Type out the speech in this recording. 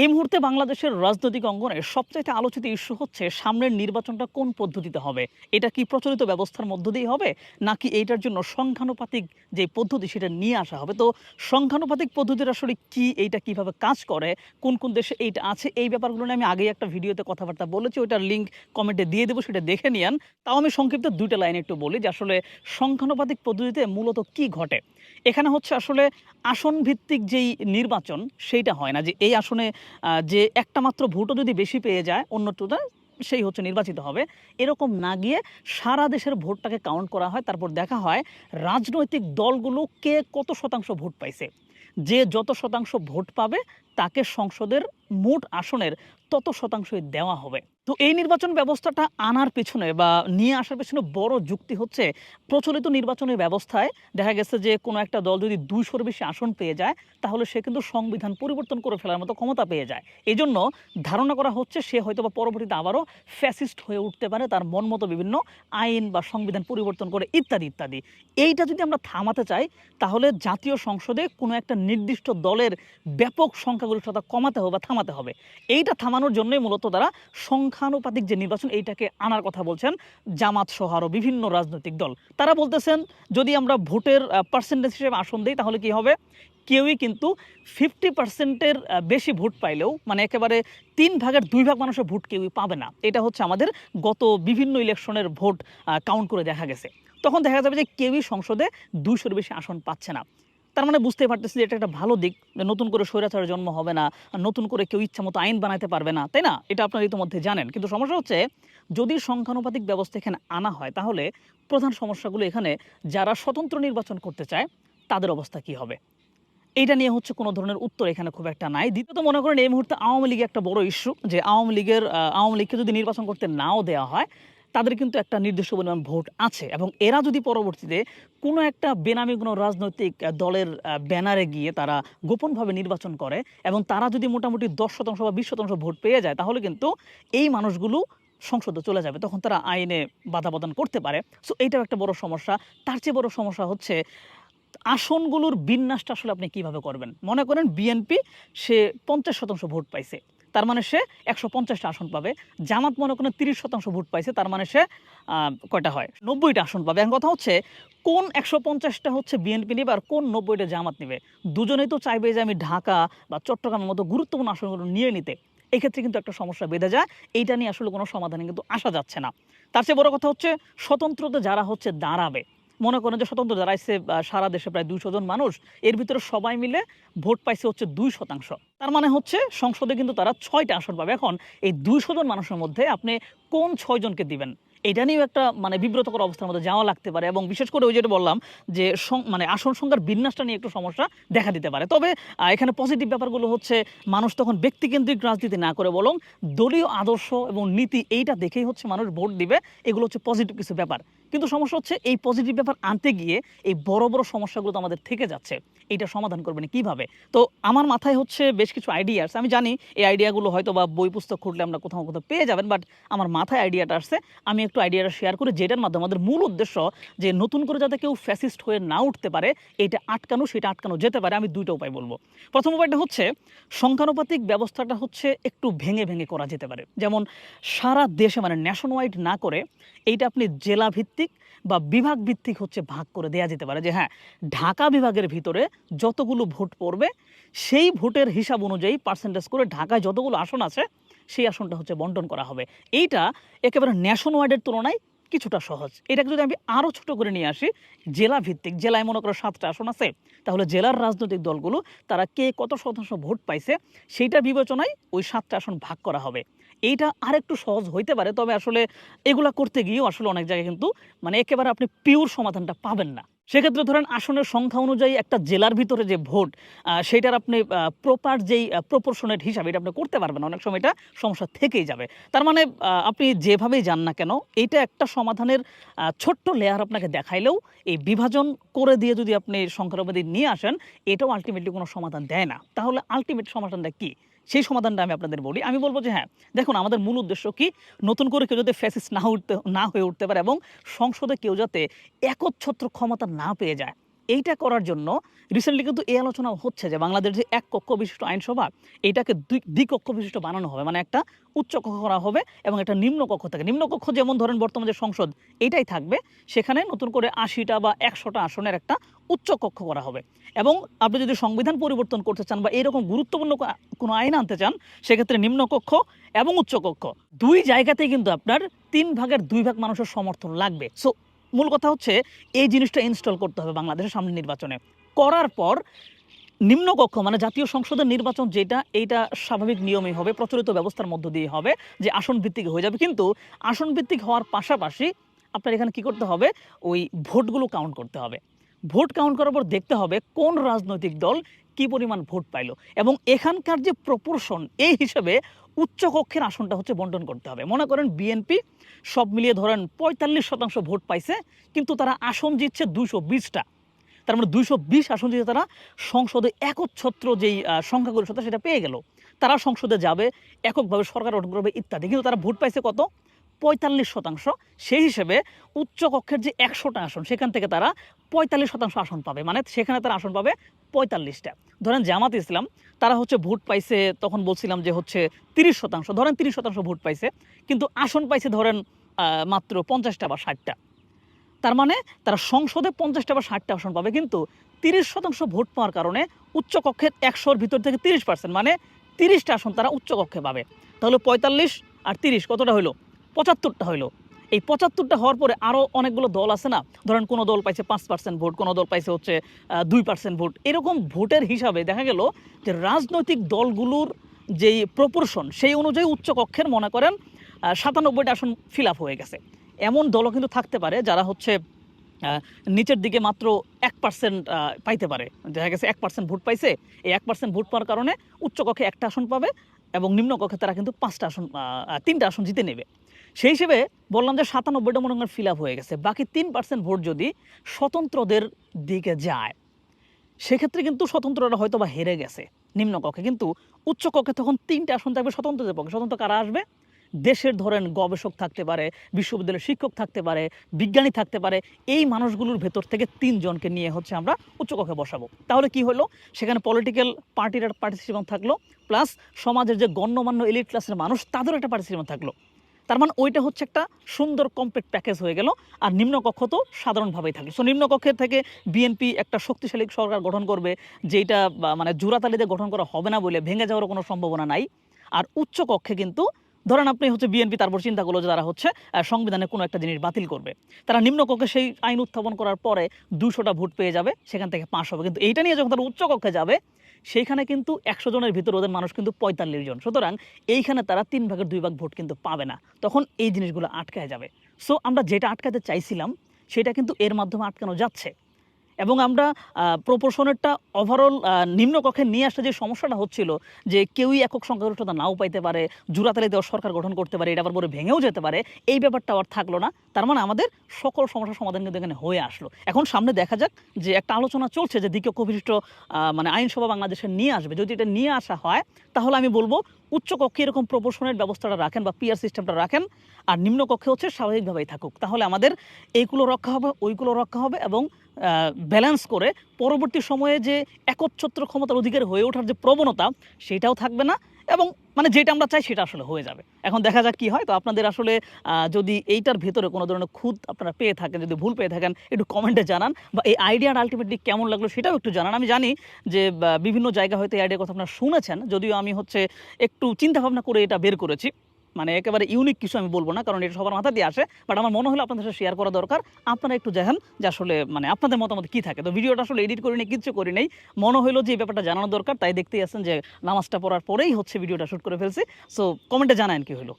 এই মুহূর্তে বাংলাদেশের রাজনৈতিক অঙ্গনে সবচাইতে আলোচিত ইস্যু হচ্ছে সামনের নির্বাচনটা কোন পদ্ধতিতে হবে? এটা কি প্রচলিত ব্যবস্থার মধ্য দিয়ে হবে? নাকি এইটার জন্য সংখ্যানুপাতিক যে পদ্ধতি সেটা নিয়ে আসা হবে? তো সংখ্যানুপাতিক পদ্ধতির আসলে কি, এইটা কীভাবে কাজ করে? কোন কোন দেশে এইটা আছে? এই ব্যাপারগুলো নিয়ে আমি আগেই একটা ভিডিওতে কথাবার্তা বলেছি, ওইটার লিঙ্ক কমেন্টে দিয়ে দেবো, সেটা দেখে নিয়ান। তাও আমি সংক্ষিপ্ত দুইটা লাইন একটু বলি, যে আসলে সংখ্যানুপাতিক পদ্ধতিতে মূলত কি ঘটে? এখানে হচ্ছে আসলে আসন ভিত্তিক যেই নির্বাচন, সেইটা হয় না যে এই আসনে যে একটা মাত্র ভোটও যদি বেশি পেয়ে যায় অন্যটা সেই হচ্ছে নির্বাচিত হবে। এরকম না গিয়ে সারা দেশের ভোটটাকে কাউন্ট করা হয়, তারপর দেখা হয় রাজনৈতিক দলগুলো কে কত শতাংশ ভোট পাইছে? যে যত শতাংশ ভোট পাবে তাকে সংসদের মোট আসনের তত শতাংশই দেওয়া হবে। তো এই নির্বাচন ব্যবস্থাটা আনার পেছনে বা নিয়ে আসার পেছনে বড় যুক্তি হচ্ছে, প্রচলিত নির্বাচনের ব্যবস্থায় দেখা গেছে যে কোনো একটা দল যদি দুইশোর বেশি আসন পেয়ে যায়, তাহলে সে কিন্তু সংবিধান পরিবর্তন করে ফেলার মতো ক্ষমতা পেয়ে যায়। এই জন্য ধারণা করা হচ্ছে সে হয়তো বা পরবর্তীতে আবারও ফ্যাসিস্ট হয়ে উঠতে পারে, তার মন মতো বিভিন্ন আইন বা সংবিধান পরিবর্তন করে ইত্যাদি ইত্যাদি। এইটা যদি আমরা থামাতে চাই, তাহলে জাতীয় সংসদে কোনো একটা নির্দিষ্ট দলের ব্যাপক সংখ্যাগরিষ্ঠতা কমাতে হবে বা থামাতে হবে। এইটা থামানোর জন্যই মূলত তারা সংখ্যানুপাতিক যে নির্বাচন, এইটাকে আনার কথা বলছেন জামাত সহ আরও বিভিন্ন রাজনৈতিক দল। তারা বলতেছেন, যদি আমরা ভোটের পার্সেন্টেজ হিসেবে আসন দিই, তাহলে কি হবে? কেউই কিন্তু ফিফটি পার্সেন্টের বেশি ভোট পাইলেও মানে একেবারে তিন ভাগের দুই ভাগ মানুষের ভোট কেউই পাবে না। এটা হচ্ছে আমাদের গত বিভিন্ন ইলেকশনের ভোট কাউন্ট করে দেখা গেছে। তখন দেখা যাবে যে কেউই সংসদে দুইশোর বেশি আসন পাচ্ছে না। তার মানে বুঝতেই পারতেছি যে এটা একটা ভালো দিক যে নতুন করে স্বৈরাচারের জন্ম হবে না নতুন করে কেউ ইচ্ছা মতো আইন বানাতে পারবে না, তাই না? এটা আপনারা ইতিমধ্যে জানেন। কিন্তু সমস্যা হচ্ছে, যদি সংখ্যানুপাতিক ব্যবস্থা এখানে আনা হয়, তাহলে প্রধান সমস্যাগুলো এখানে যারা স্বতন্ত্র নির্বাচন করতে চায়, তাদের অবস্থা কি হবে? এইটা নিয়ে হচ্ছে কোনো ধরনের উত্তর এখানে খুব একটা নাই। দ্বিতীয়ত মনে করেন, এই মুহূর্তে আওয়ামী লীগ একটা বড় ইস্যু যে আওয়ামী লীগের আওয়ামী লীগকে যদি নির্বাচন করতে নাও দেওয়া হয় তাদের কিন্তু একটা নির্দিষ্ট পরিমাণ ভোট আছে এবং এরা যদি পরবর্তীতে কোনো একটা বেনামি, কোনো রাজনৈতিক দলের ব্যানারে গিয়ে তারা গোপনভাবে নির্বাচন করে এবং তারা যদি মোটামুটি দশ শতাংশ বা বিশ শতাংশ ভোট পেয়ে যায়, তাহলে কিন্তু এই মানুষগুলো সংসদে চলে যাবে। তখন তারা আইনে বাধা প্রদান করতে পারে। সো এইটাও একটা বড় সমস্যা। তার চেয়ে বড় সমস্যা হচ্ছে, আসনগুলোর বিন্যাসটা আসলে আপনি কীভাবে করবেন? মনে করেন, বিএনপি, সে পঞ্চাশ শতাংশ ভোট পাইছে। তার মানে সে একশো পঞ্চাশটা আসন পাবে। জামাত মনে করেন তিরিশ শতাংশ ভোট পাইছে, তার মানে সে কয়টা হয়? নব্বইটা আসন পাবে। এখন কথা হচ্ছে, কোন একশো পঞ্চাশটা হচ্ছে বিএনপি নেবে আর কোন নব্বইটা জামাত নেবে? দুজনেই তো চাইবে যে আমি ঢাকা বা চট্টগ্রামের মতো গুরুত্বপূর্ণ আসনগুলো নিয়ে নিতে। এক্ষেত্রে কিন্তু একটা সমস্যা বেঁধে যায়। এইটা নিয়ে আসলে কোনো সমাধানে কিন্তু আসা যাচ্ছে না। তার চেয়ে বড় কথা হচ্ছে, স্বতন্ত্রতে যারা হচ্ছে দাঁড়াবে। মনে করেন যে স্বতন্ত্র দাঁড়াইছে আহ, সারা দেশে প্রায় দুইশো জন মানুষ এর ভিতরে সবাই মিলে ভোট পাইছে হচ্ছে দুই শতাংশ। তার মানে হচ্ছে সংসদে কিন্তু তারা ছয়টা আসন পাবে। এখন এই দুইশো জন মানুষের মধ্যে আপনি কোন ছয়জনকে দিবেন? এটা নিয়েও একটা মানে বিব্রতকর অবস্থার মধ্যে যাওয়া লাগতে পারে এবং বিশেষ করে ওই যেটা বললাম যে মানে আসন সংখ্যার বিন্যাসটা নিয়ে একটু সমস্যা দেখা দিতে পারে। তবে এখানে পজিটিভ ব্যাপারগুলো হচ্ছে মানুষ তখন ব্যক্তিকেন্দ্রিক রাজনীতি না করে বরং দলীয় আদর্শ এবং নীতি এইটা দেখেই হচ্ছে মানুষ ভোট দিবে। এগুলো হচ্ছে পজিটিভ কিছু ব্যাপার। কিন্তু সমস্যা হচ্ছে এই পজিটিভ ব্যাপার আনতে গিয়ে এই বড় বড় সমস্যাগুলো তো আমাদের থেকে যাচ্ছে। এটা সমাধান করবেন কীভাবে? তো আমার মাথায় হচ্ছে বেশ কিছু আইডিয়া আমি জানি এই আইডিয়াগুলো হয়তো বা বই, পুস্তক খুঁজলে আমরা কোথাও কোথাও পেয়ে যাবেন বাট আমার মাথায় আইডিয়াটা আসছে। আমি একটু আইডিয়াটা শেয়ার করি, যেটার মাধ্যমে আমাদের মূল উদ্দেশ্য যে নতুন করে যাতে কেউ ফ্যাসিস্ট হয়ে না উঠতে পারে এটা আটকানো, সেটা আটকানো যেতে পারে, আমি দুইটা উপায় বলব। প্রথম উপায়টা হচ্ছে সংখ্যানুপাতিক ব্যবস্থাটা হচ্ছে একটু ভেঙে ভেঙে করা যেতে পারে। যেমন সারা দেশে মানে ন্যাশন ওয়াইড না করে, এইটা আপনি জেলা ভিত্তিক বা বিভাগ ভিত্তিক হচ্ছে ভাগ করে দেয়া যেতে পারে যে হ্যাঁ ঢাকা বিভাগের ভিতরে যতগুলো ভোট পড়বে, সেই ভোটের হিসাব অনুযায়ী পার্সেন্টেজ করে ঢাকায় যতগুলো আসন আছে, সেই আসনটা হচ্ছে বন্টন করা হবে। এইটা একেবারে ন্যাশন ওয়াইডের তুলনায় কিছুটা সহজ। এটাকে যদি আমি আরও ছোট করে নিয়ে আসি, জেলা ভিত্তিক, জেলায় মনে করো সাতটা আসন আছে, তাহলে জেলার রাজনৈতিক দলগুলো তারা কে কত শতাংশ ভোট পাইছে, সেইটা বিবেচনায় ওই সাতটা আসন ভাগ করা হবে। এইটা আরেকটু সহজ হইতে পারে, তবে আসলে এগুলা করতে গিয়েও আসলে অনেক জায়গায় কিন্তু মানে একেবারে আপনি পিওর সমাধানটা পাবেন না। সেক্ষেত্রে ধরেন আসনের সংখ্যা অনুযায়ী একটা জেলার ভিতরে যে ভোট সেটার আপনি প্রপার যেই প্রপোর্শনেট হিসাবে এটা আপনি করতে পারবেন। অনেক সময় এটা সমস্যা থেকেই যাবে। তার মানে আপনি যেভাবেই যান না কেন, এইটা একটা সমাধানের ছোট্ট লেয়ার আপনাকে দেখাইলেও এই বিভাজন করে দিয়ে যদি আপনি সংখ্যানুপাতি নিয়ে আসেন, এটাও আলটিমেটলি কোনো সমাধান দেয় না। তাহলে আলটিমেট সমাধানটা কি? সেই সমাধানটা আমি আপনাদের বলি। আমি বলব যে হ্যাঁ দেখুন, আমাদের মূল উদ্দেশ্য কি? নতুন করে কেউ যাতে ফ্যাসিস্ট না উঠতে না হয়ে উঠতে পারে এবং সংসদে কেউ যাতে একচ্ছত্র ক্ষমতা না পেয়ে যায়। এইটা করার জন্য রিসেন্টলি কিন্তু এই আলোচনা হচ্ছে যে বাংলাদেশ যে এক কক্ষ বিশিষ্ট আইনসভা, এটাকে দুই দ্বিকক্ষ বিশিষ্ট বানানো হবে। মানে একটা উচ্চ কক্ষ করা হবে এবং একটা নিম্ন কক্ষ থাকে। নিম্ন কক্ষ যেমন ধরেন বর্তমানে যে সংসদ, এটাই থাকবে। সেখানে নতুন করে আশিটা বা একশোটা আসনের একটা উচ্চ কক্ষ করা হবে। এবং আপনি যদি সংবিধান পরিবর্তন করতে চান বা এরকম গুরুত্বপূর্ণ কোনো আইন আনতে চান, সেক্ষেত্রে নিম্ন কক্ষ এবং উচ্চ কক্ষ। দুই জায়গাতেই কিন্তু আপনার তিন ভাগের দুই ভাগ মানুষের সমর্থন লাগবে। সো মূল কথা হচ্ছে, এই জিনিসটা ইনস্টল করতে হবে বাংলাদেশের সামনে নির্বাচনে। করার পর নিম্নকক্ষ মানে জাতীয় সংসদের নির্বাচন যেটা, এইটা স্বাভাবিক নিয়মে হবে, প্রচলিত ব্যবস্থার মধ্য দিয়ে হবে, যে আসন ভিত্তিক হয়ে যাবে। কিন্তু আসন ভিত্তিক হওয়ার পাশাপাশি আপনার এখানে কি করতে হবে? ওই ভোটগুলো কাউন্ট করতে হবে। ভোট কাউন্ট করার পর দেখতে হবে কোন রাজনৈতিক দল কি পরিমাণ ভোট পাইলো। এবং এখানকার যে প্রপোর্শন এই হিসেবে উচ্চকক্ষের আসনটা হচ্ছে বন্টন করতে হবে। মনে করেন বিএনপি সব মিলিয়ে ধরেন পঁয়তাল্লিশ শতাংশ ভোট পাইছে, কিন্তু তারা আসন জিতছে দুশো বিশটা। তার মানে দুইশো বিশ আসন জিতে তারা সংসদে একচ্ছত্র যেই সংখ্যাগরিষ্ঠতা সেটা পেয়ে গেল। তারা সংসদে যাবে, এককভাবে সরকার গঠন করবে ইত্যাদি। কিন্তু তারা ভোট পাইছে কত? পঁয়তাল্লিশ শতাংশ। সেই হিসেবে উচ্চকক্ষের যে একশোটা আসন, সেখান থেকে তারা পঁয়তাল্লিশ শতাংশ আসন পাবে। মানে সেখানে তারা আসন পাবে পঁয়তাল্লিশটা। ধরেন জামাত ইসলাম, তারা হচ্ছে ভোট পাইছে, তখন বলছিলাম যে হচ্ছে তিরিশ শতাংশ। ধরেন তিরিশ শতাংশ ভোট পাইছে, কিন্তু আসন পাইছে ধরেন মাত্র পঞ্চাশটা বা ষাটটা। তার মানে তারা সংসদে পঞ্চাশটা বা ষাটটা আসন পাবে, কিন্তু তিরিশ শতাংশ ভোট পাওয়ার কারণে উচ্চকক্ষের একশোর ভিতর থেকে তিরিশ পার্সেন্ট মানে তিরিশটা আসন তারা উচ্চকক্ষে পাবে। তাহলে পঁয়তাল্লিশ আর তিরিশ কতটা হইল? পঁচাত্তরটা হইল। এই পঁচাত্তরটা হওয়ার পরে আরও অনেকগুলো দল আছে না? ধরেন কোনো দল পাইছে পাঁচ পার্সেন্ট ভোট, কোনো দল পাইছে হচ্ছে দুই পার্সেন্ট ভোট। এরকম ভোটের হিসাবে দেখা গেল যে রাজনৈতিক দলগুলোর যেই প্রপোর্শন সেই অনুযায়ী উচ্চকক্ষের মনে করেন সাতানব্বইটা আসন ফিল আপ হয়ে গেছে। এমন দলও কিন্তু থাকতে পারে যারা হচ্ছে নিচের দিকে মাত্র এক পার্সেন্ট পাইতে পারে। দেখা গেছে এক পার্সেন্ট ভোট পাইছে, এই এক পার্সেন্ট ভোট পাওয়ার কারণে উচ্চকক্ষে একটা আসন পাবে এবং নিম্নকক্ষে তারা কিন্তু পাঁচটা আসন তিনটা আসন জিতে নেবে। সেই হিসেবে বললাম যে সাতানব্বইটা মনে করেন ফিল আপ হয়ে গেছে। বাকি তিন পার্সেন্ট ভোট যদি স্বতন্ত্রদের দিকে যায়, সেক্ষেত্রে কিন্তু স্বতন্ত্ররা হয়তো বা হেরে গেছে নিম্নকক্ষে। কিন্তু উচ্চকক্ষে তখন তিনটা আসন থাকবে স্বতন্ত্রদের পক্ষে। স্বতন্ত্র কারা আসবে? দেশের ধরেন গবেষক থাকতে পারে, বিশ্ববিদ্যালয়ের শিক্ষক থাকতে পারে, বিজ্ঞানী থাকতে পারে, এই মানুষগুলোর ভেতর থেকে তিনজনকে নিয়ে হচ্ছে আমরা উচ্চকক্ষে বসাবো। তাহলে কি হলো? সেখানে পলিটিক্যাল পার্টির একটা পার্টিসিপেন্ট থাকল প্লাস সমাজের যে গণ্যমান্য এলিট ক্লাসের মানুষ, তাদেরও একটা পার্টিসিপেন্ট থাকল। তার মানে ওইটা হচ্ছে একটা সুন্দর কমপ্লিট প্যাকেজ হয়ে গেল, আর নিম্নকক্ষ তো সাধারণভাবেই থাকল। সো নিম্নকক্ষের থেকে বিএনপি একটা শক্তিশালী সরকার গঠন করবে যেটা মানে জোড়াতালিতে গঠন করা হবে না বলে ভেঙে যাওয়ার কোনো সম্ভাবনা নাই। আর উচ্চকক্ষে কিন্তু ধরেন আপনি হচ্ছে বিএনপি, তারপর চিন্তা করল যে তারা হচ্ছে সংবিধানে কোনো একটা জিনিস বাতিল করবে। তারা নিম্নকক্ষে সেই আইন উত্থাপন করার পরে দুশোটা ভোট পেয়ে যাবে, সেখান থেকে পাঁচ হবে। কিন্তু এইটা নিয়ে যখন তারা উচ্চ কক্ষে যাবে, সেইখানে কিন্তু একশো জনের ভিতরে ওদের মানুষ কিন্তু পঁয়তাল্লিশ জন। সুতরাং এইখানে তারা তিন ভাগের দুই ভাগ ভোট কিন্তু পাবে না। তখন এই জিনিসগুলো আটকায় যাবে। সো আমরা যেটা আটকাতে চাইছিলাম, সেটা কিন্তু এর মাধ্যমে আটকানো যাচ্ছে। এবং আমরা প্রপোর্শনেরটা ওভারঅল নিম্নকক্ষে নিয়ে আসতে যে সমস্যাটা হচ্ছিল, যে কেউই একক সংখ্যাগরিষ্ঠতা নাও পাইতে পারে জুরাতালি দেওয়ার সরকার গঠন করতে পারে, এটা আবার পরে ভেঙেও যেতে পারে, এই ব্যাপারটা আর থাকল না। তার মানে আমাদের সকল সমস্যার সমাধান কিন্তু এখানে হয়ে আসলো। এখন সামনে দেখা যাক যে একটা আলোচনা চলছে যে দ্বিতীয় বিশিষ্ট মানে আইনসভা বাংলাদেশে নিয়ে আসবে। যদি এটা নিয়ে আসা হয়, তাহলে আমি বলব উচ্চকক্ষে এরকম প্রপোর্শনের ব্যবস্থাটা রাখেন বা পিআর সিস্টেমটা রাখেন, আর নিম্নকক্ষে হচ্ছে স্বাভাবিকভাবেই থাকুক। তাহলে আমাদের এইগুলো রক্ষা হবে, ওইগুলো রক্ষা হবে এবং ব্যালেন্স করে পরবর্তী সময়ে যে একচ্ছত্র ক্ষমতার অধিকার হয়ে ওঠার যে প্রবণতা সেটাও থাকবে না এবং মানে যেটা আমরা চাই সেটা আসলে হয়ে যাবে। এখন দেখা যাক কি হয়। তো আপনাদের আসলে যদি এইটার ভেতরে কোনো ধরনের খুদ আপনারা পেয়ে থাকেন, যদি ভুল পেয়ে থাকেন, একটু কমেন্টে জানান বা এই আইডিয়াটা আলটিমেটলি কেমন লাগল সেটাও একটু জানান। আমি জানি যে বিভিন্ন জায়গা হয়তো এই আইডিয়ার কথা আপনারা শুনেছেন, যদিও আমি হচ্ছে একটু চিন্তাভাবনা করে এটা বের করেছি। মানে একেবারে ইউনিক কিছু আমি বলব না, কারণ এটা সবার মাথা দিয়ে আসে বাট আমার মনে হলো আপনাদের সাথে শেয়ার করা দরকার। আপনারা একটু দেখেন যে আসলে মানে আপনাদের মতামত কি থাকে। তো ভিডিওটা আসলে এডিট করি নেই, কিচ্ছু করি নেই। মনে হলো যে ব্যাপারটা জানানো দরকার, তাই দেখতেই আছেন যে নামাজটা পড়ার পরেই হচ্ছে ভিডিওটা শ্যুট করে ফেলছি। সো কমেন্টে জানান কি হলো।